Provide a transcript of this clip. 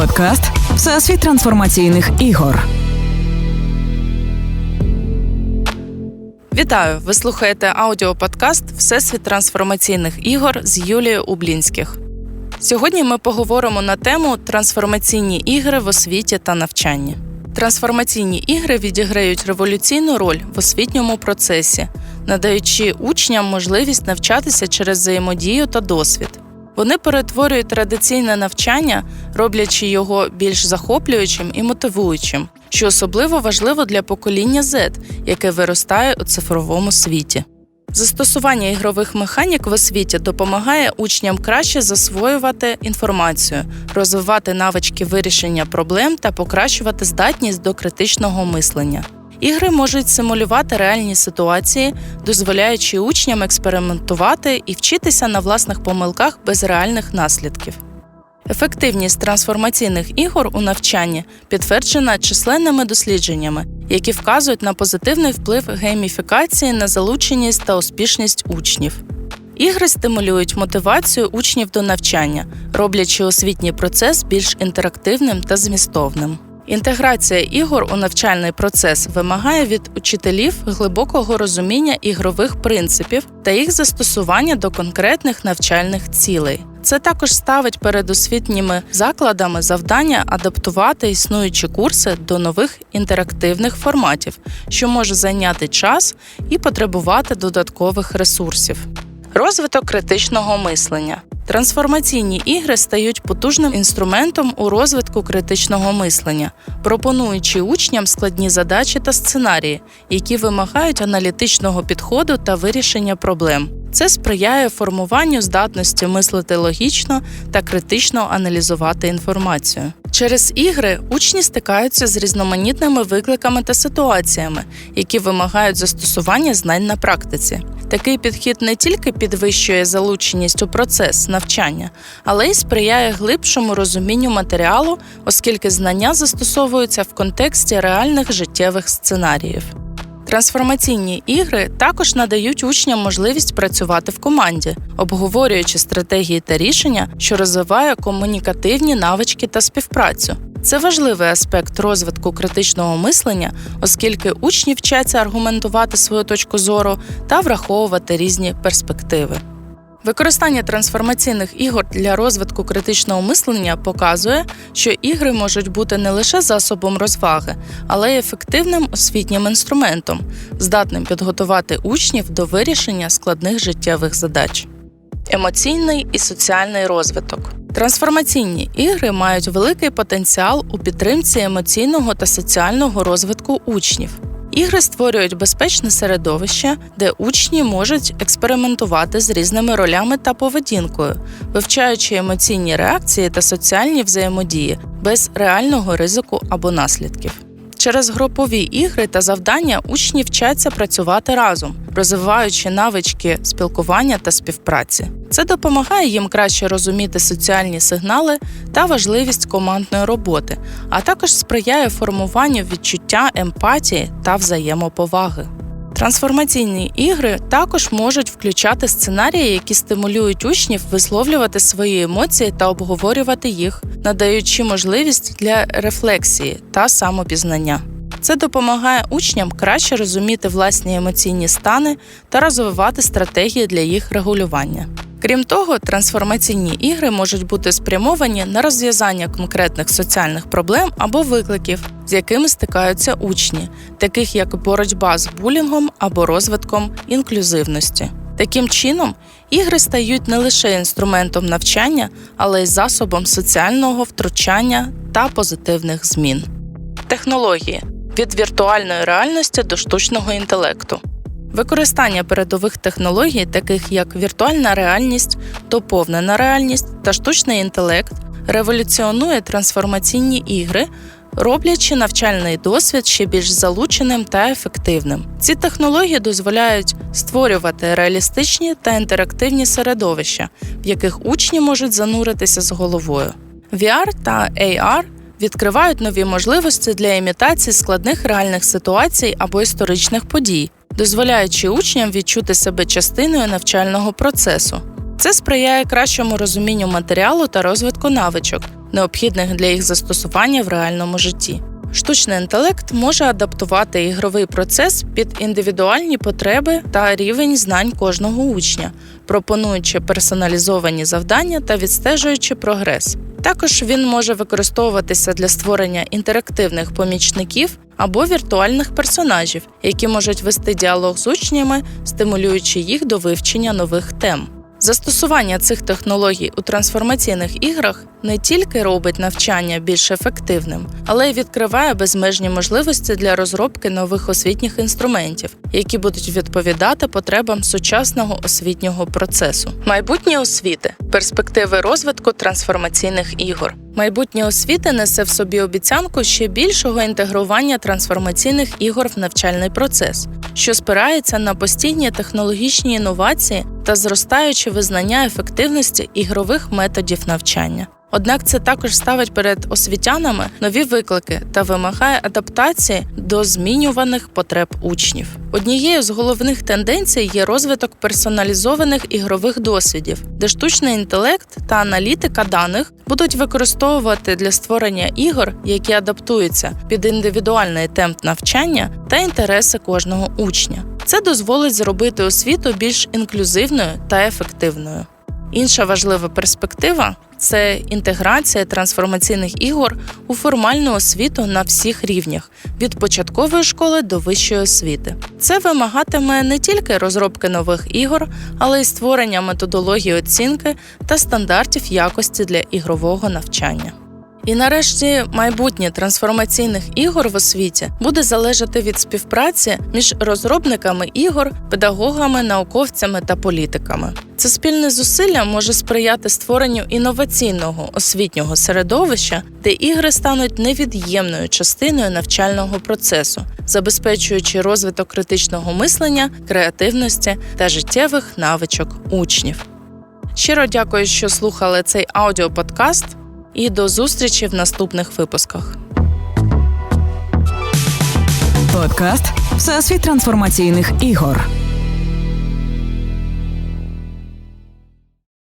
Подкаст Всесвіт трансформаційних ігор. Вітаю! Ви слухаєте аудіоподкаст Всесвіт трансформаційних ігор з Юлією Ублінських. Сьогодні ми поговоримо на тему трансформаційні ігри в освіті та навчанні. Трансформаційні ігри відіграють революційну роль в освітньому процесі, надаючи учням можливість навчатися через взаємодію та досвід. Вони перетворюють традиційне навчання, роблячи його більш захоплюючим і мотивуючим, що особливо важливо для покоління Z, яке виростає у цифровому світі. Застосування ігрових механік в освіті допомагає учням краще засвоювати інформацію, розвивати навички вирішення проблем та покращувати здатність до критичного мислення. Ігри можуть симулювати реальні ситуації, дозволяючи учням експериментувати і вчитися на власних помилках без реальних наслідків. Ефективність трансформаційних ігор у навчанні підтверджена численними дослідженнями, які вказують на позитивний вплив гейміфікації на залученість та успішність учнів. Ігри стимулюють мотивацію учнів до навчання, роблячи освітній процес більш інтерактивним та змістовним. Інтеграція ігор у навчальний процес вимагає від учителів глибокого розуміння ігрових принципів та їх застосування до конкретних навчальних цілей. Це також ставить перед освітніми закладами завдання адаптувати існуючі курси до нових інтерактивних форматів, що може зайняти час і потребувати додаткових ресурсів. Розвиток критичного мислення. Трансформаційні ігри стають потужним інструментом у розвитку критичного мислення, пропонуючи учням складні задачі та сценарії, які вимагають аналітичного підходу та вирішення проблем. Це сприяє формуванню здатності мислити логічно та критично аналізувати інформацію. Через ігри учні стикаються з різноманітними викликами та ситуаціями, які вимагають застосування знань на практиці. Такий підхід не тільки підвищує залученість у процес навчання, але й сприяє глибшому розумінню матеріалу, оскільки знання застосовуються в контексті реальних життєвих сценаріїв. Трансформаційні ігри також надають учням можливість працювати в команді, обговорюючи стратегії та рішення, що розвиває комунікативні навички та співпрацю. Це важливий аспект розвитку критичного мислення, оскільки учні вчаться аргументувати свою точку зору та враховувати різні перспективи. Використання трансформаційних ігор для розвитку критичного мислення показує, що ігри можуть бути не лише засобом розваги, але й ефективним освітнім інструментом, здатним підготувати учнів до вирішення складних життєвих задач. Емоційний і соціальний розвиток. Трансформаційні ігри мають великий потенціал у підтримці емоційного та соціального розвитку учнів. Ігри створюють безпечне середовище, де учні можуть експериментувати з різними ролями та поведінкою, вивчаючи емоційні реакції та соціальні взаємодії без реального ризику або наслідків. Через групові ігри та завдання учні вчаться працювати разом, розвиваючи навички спілкування та співпраці. Це допомагає їм краще розуміти соціальні сигнали та важливість командної роботи, а також сприяє формуванню відчуття емпатії та взаємоповаги. Трансформаційні ігри також можуть включати сценарії, які стимулюють учнів висловлювати свої емоції та обговорювати їх, надаючи можливість для рефлексії та самопізнання. Це допомагає учням краще розуміти власні емоційні стани та розвивати стратегії для їх регулювання. Крім того, трансформаційні ігри можуть бути спрямовані на розв'язання конкретних соціальних проблем або викликів, з якими стикаються учні, таких як боротьба з булінгом або розвитком інклюзивності. Таким чином, ігри стають не лише інструментом навчання, але й засобом соціального втручання та позитивних змін. Технології від віртуальної реальності до штучного інтелекту. Використання передових технологій, таких як віртуальна реальність, доповнена реальність та штучний інтелект, революціонує трансформаційні ігри, роблячи навчальний досвід ще більш залученим та ефективним. Ці технології дозволяють створювати реалістичні та інтерактивні середовища, в яких учні можуть зануритися з головою. VR та AR відкривають нові можливості для імітації складних реальних ситуацій або історичних подій дозволяючи учням відчути себе частиною навчального процесу. Це сприяє кращому розумінню матеріалу та розвитку навичок, необхідних для їх застосування в реальному житті. Штучний інтелект може адаптувати ігровий процес під індивідуальні потреби та рівень знань кожного учня, пропонуючи персоналізовані завдання та відстежуючи прогрес. Також він може використовуватися для створення інтерактивних помічників або віртуальних персонажів, які можуть вести діалог з учнями, стимулюючи їх до вивчення нових тем. Застосування цих технологій у трансформаційних іграх не тільки робить навчання більш ефективним, але й відкриває безмежні можливості для розробки нових освітніх інструментів, які будуть відповідати потребам сучасного освітнього процесу. Майбутнє освіти перспективи розвитку трансформаційних ігор. Майбутнє освіти несе в собі обіцянку ще більшого інтегрування трансформаційних ігор в навчальний процес, що спирається на постійні технологічні інновації та зростаюче визнання ефективності ігрових методів навчання. Однак це також ставить перед освітянами нові виклики та вимагає адаптації до змінюваних потреб учнів. Однією з головних тенденцій є розвиток персоналізованих ігрових досвідів, де штучний інтелект та аналітика даних будуть використовувати для створення ігор, які адаптуються під індивідуальний темп навчання та інтереси кожного учня. Це дозволить зробити освіту більш інклюзивною та ефективною. Інша важлива перспектива це інтеграція трансформаційних ігор у формальну освіту на всіх рівнях від початкової школи до вищої освіти. Це вимагатиме не тільки розробки нових ігор, але й створення методології оцінки та стандартів якості для ігрового навчання. І нарешті майбутнє трансформаційних ігор в освіті буде залежати від співпраці між розробниками ігор, педагогами, науковцями та політиками. Це спільне зусилля може сприяти створенню інноваційного освітнього середовища, де ігри стануть невід'ємною частиною навчального процесу, забезпечуючи розвиток критичного мислення, креативності та життєвих навичок учнів. Щиро дякую, що слухали цей аудіоподкаст і до зустрічі в наступних випусках. Подкаст Всесвіт трансформаційних ігор.